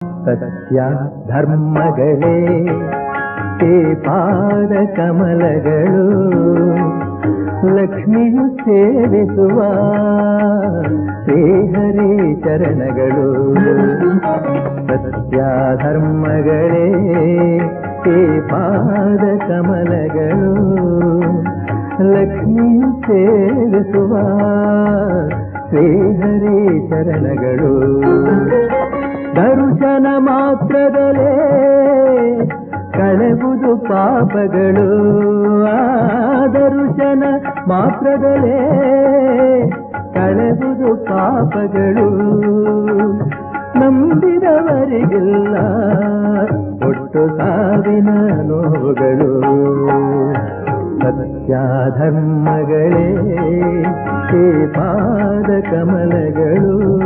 ಸತ್ಯ ಧರ್ಮಗಳೇ ಹೇ ಪಾದ ಕಮಲಗಳು ಲಕ್ಷ್ಮಿಯು ಸೇವಿಸುವ ಶ್ರೀಹರಿ ಚರಣಗಳು. ಸತ್ಯ ಧರ್ಮಗಳೇ ಹೇ ಪಾದ ಕಮಲಗಳು ಲಕ್ಷ್ಮಿಯು ಸೇವಿಸುವ ಶ್ರೀಹರಿ ಚರಣಗಳು. ಮಾತ್ರದಲೇ ಕಳೆಬುದು ಪಾಪಗಳು. ದರ್ಶನ ಮಾತ್ರದಲೇ ಕಳೆಬುದು ಪಾಪಗಳು. ನಂಬಿದವರಿಗಿಲ್ಲ ಒಟ್ಟು ಸಾವಿನ ನೋವುಗಳು. ಸತ್ಯ ಧರ್ಮಗಳೇ ಹೇ ಪಾದ ಕಮಲಗಳು